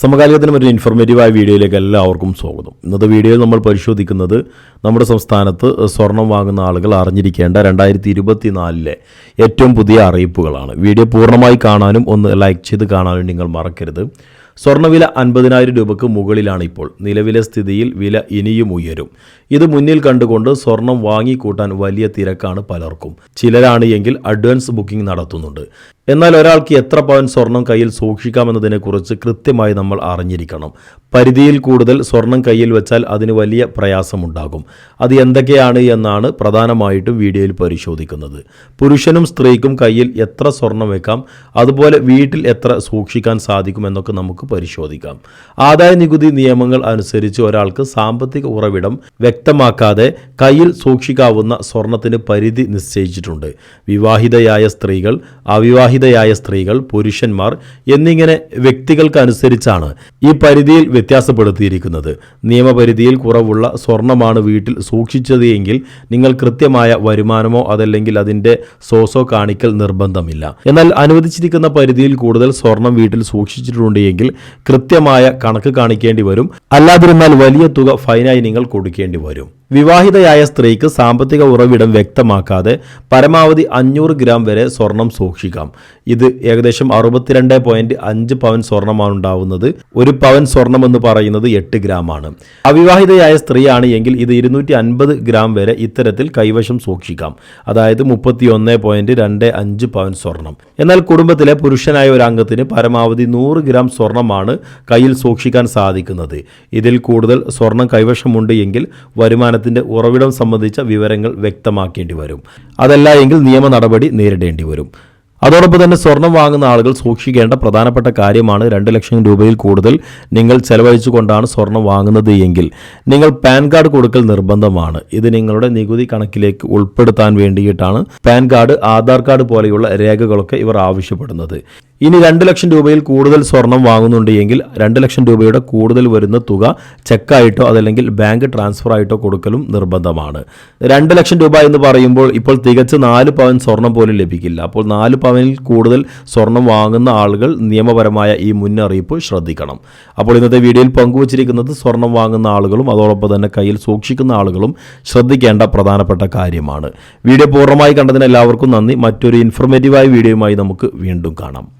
സമകാലികത്തിനും ഒരു ഇൻഫോർമേറ്റീവായ വീഡിയോയിലേക്ക് എല്ലാവർക്കും സ്വാഗതം. ഇന്നത്തെ വീഡിയോയിൽ നമ്മൾ പരിശോധിക്കുന്നത് നമ്മുടെ സംസ്ഥാനത്ത് സ്വർണം വാങ്ങുന്ന ആളുകൾ അറിഞ്ഞിരിക്കേണ്ട രണ്ടായിരത്തി ഇരുപത്തിനാലിലെ ഏറ്റവും പുതിയ അറിയിപ്പുകളാണ്. വീഡിയോ പൂർണമായി കാണാനും ഒന്ന് ലൈക്ക് ചെയ്ത് കാണാനും നിങ്ങൾ മറക്കരുത്. സ്വർണവില അൻപതിനായിരം രൂപയ്ക്ക് മുകളിലാണ് ഇപ്പോൾ. നിലവിലെ സ്ഥിതിയിൽ വില ഇനിയും ഉയരും. ഇത് മുന്നിൽ കണ്ടുകൊണ്ട് സ്വർണം വാങ്ങിക്കൂട്ടാൻ വലിയ തിരക്കാണ് പലർക്കും. ചിലരാണ് എങ്കിൽ അഡ്വാൻസ് ബുക്കിംഗ് നടത്തുന്നുണ്ട്. എന്നാൽ ഒരാൾക്ക് എത്ര പവൻ സ്വർണം കയ്യിൽ സൂക്ഷിക്കാമെന്നതിനെക്കുറിച്ച് കൃത്യമായി നമ്മൾ അറിഞ്ഞിരിക്കണം. പരിധിയിൽ കൂടുതൽ സ്വർണം കയ്യിൽ വെച്ചാൽ അതിന് വലിയ പ്രയാസമുണ്ടാകും. അത് എന്തൊക്കെയാണ് എന്നാണ് പ്രധാനമായിട്ടും വീഡിയോയിൽ പരിശോധിക്കുന്നത്. പുരുഷനും സ്ത്രീക്കും കയ്യിൽ എത്ര സ്വർണം വെക്കാം അതുപോലെ വീട്ടിൽ എത്ര സൂക്ഷിക്കാൻ സാധിക്കും എന്നൊക്കെ നമുക്ക് പരിശോധിക്കാം. ആദായ നികുതി നിയമങ്ങൾ അനുസരിച്ച് ഒരാൾക്ക് സാമ്പത്തിക ഉറവിടം വ്യക്തമാക്കാതെ കയ്യിൽ സൂക്ഷിക്കാവുന്ന സ്വർണത്തിന് പരിധി നിശ്ചയിച്ചിട്ടുണ്ട്. വിവാഹിതയായ സ്ത്രീകൾ അവിവാഹിതയായ സ്ത്രീകൾ പുരുഷന്മാർ എന്നിങ്ങനെ വ്യക്തികൾക്കനുസരിച്ചാണ് ഈ പരിധിയിൽ വ്യത്യാസപ്പെടുത്തിയിരിക്കുന്നത്. നിയമപരിധിയിൽ കുറവുള്ള സ്വർണമാണ് വീട്ടിൽ സൂക്ഷിച്ചത് എങ്കിൽ നിങ്ങൾ കൃത്യമായ വരുമാനമോ അതല്ലെങ്കിൽ അതിന്റെ സോസോ കാണിക്കൽ നിർബന്ധമില്ല. എന്നാൽ അനുവദിച്ചിരിക്കുന്ന പരിധിയിൽ കൂടുതൽ സ്വർണം വീട്ടിൽ സൂക്ഷിച്ചിട്ടുണ്ടെങ്കിൽ കൃത്യമായ കണക്ക് കാണിക്കേണ്ടി വരും. അല്ലാതിരുന്നാൽ വലിയ തുക ഫൈനായി നിങ്ങൾ കൊടുക്കേണ്ടി വരും. വിവാഹിതയായ സ്ത്രീക്ക് സാമ്പത്തിക ഉറവിടം വ്യക്തമാക്കാതെ പരമാവധി അഞ്ഞൂറ് ഗ്രാം വരെ സ്വർണം സൂക്ഷിക്കാം. ഇത് ഏകദേശം അറുപത്തിരണ്ട് പോയിന്റ് അഞ്ച് പവൻ സ്വർണമാണ് ഉണ്ടാവുന്നത്. ഒരു പവൻ സ്വർണം എന്ന് പറയുന്നത് എട്ട് ഗ്രാമാണ്. അവിവാഹിതയായ സ്ത്രീയാണ് എങ്കിൽ ഇത് ഇരുന്നൂറ്റി അൻപത് ഗ്രാം വരെ ഇത്തരത്തിൽ കൈവശം സൂക്ഷിക്കാം. അതായത് മുപ്പത്തി ഒന്ന് പോയിന്റ് രണ്ട് അഞ്ച് പവൻ സ്വർണം. എന്നാൽ കുടുംബത്തിലെ പുരുഷനായ ഒരു അംഗത്തിന് പരമാവധി നൂറ് ഗ്രാം സ്വർണമാണ് കയ്യിൽ സൂക്ഷിക്കാൻ സാധിക്കുന്നത്. ഇതിൽ കൂടുതൽ സ്വർണം കൈവശമുണ്ട് എങ്കിൽ വരുമാനത്തിന്റെ ഉറവിടം സംബന്ധിച്ച വിവരങ്ങൾ വ്യക്തമാക്കേണ്ടി വരും. അതല്ല എങ്കിൽ നിയമ നടപടി നേരിടേണ്ടി വരും. അതോടൊപ്പം തന്നെ സ്വർണം വാങ്ങുന്ന ആളുകൾ സൂക്ഷിക്കേണ്ട പ്രധാനപ്പെട്ട കാര്യമാണ് രണ്ട് ലക്ഷം രൂപയിൽ കൂടുതൽ നിങ്ങൾ ചെലവഴിച്ചുകൊണ്ടാണ് സ്വർണം വാങ്ങുന്നത് എങ്കിൽ നിങ്ങൾ പാൻ കാർഡ് കൊടുക്കൽ നിർബന്ധമാണ്. ഇത് നിങ്ങളുടെ നികുതി കണക്കിലേക്ക് ഉൾപ്പെടുത്താൻ വേണ്ടിയിട്ടാണ് പാൻ കാർഡ് ആധാർ കാർഡ് പോലെയുള്ള രേഖകളൊക്കെ ഇവർ ആവശ്യപ്പെടുന്നത്. ഇനി രണ്ട് ലക്ഷം രൂപയിൽ കൂടുതൽ സ്വർണം വാങ്ങുന്നുണ്ട് എങ്കിൽ രണ്ട് ലക്ഷം രൂപയുടെ കൂടുതൽ വരുന്ന തുക ചെക്കായിട്ടോ അതല്ലെങ്കിൽ ബാങ്ക് ട്രാൻസ്ഫർ ആയിട്ടോ കൊടുക്കലും നിർബന്ധമാണ്. രണ്ട് ലക്ഷം രൂപ എന്ന് പറയുമ്പോൾ ഇപ്പോൾ തികച്ച് നാല് പവൻ സ്വർണം പോലും ലഭിക്കില്ല. അപ്പോൾ നാല് പവനിൽ കൂടുതൽ സ്വർണം വാങ്ങുന്ന ആളുകൾ നിയമപരമായ ഈ മുന്നറിയിപ്പ് ശ്രദ്ധിക്കണം. അപ്പോൾ ഇന്നത്തെ വീഡിയോയിൽ പങ്കുവച്ചിരിക്കുന്നത് സ്വർണം വാങ്ങുന്ന ആളുകളും അതോടൊപ്പം തന്നെ കയ്യിൽ സൂക്ഷിക്കുന്ന ആളുകളും ശ്രദ്ധിക്കേണ്ട പ്രധാനപ്പെട്ട കാര്യമാണ്. വീഡിയോ പൂർണമായി കണ്ടതിന് എല്ലാവർക്കും നന്ദി. മറ്റൊരു ഇൻഫർമേറ്റീവായ വീഡിയോയുമായി നമുക്ക് വീണ്ടും കാണാം.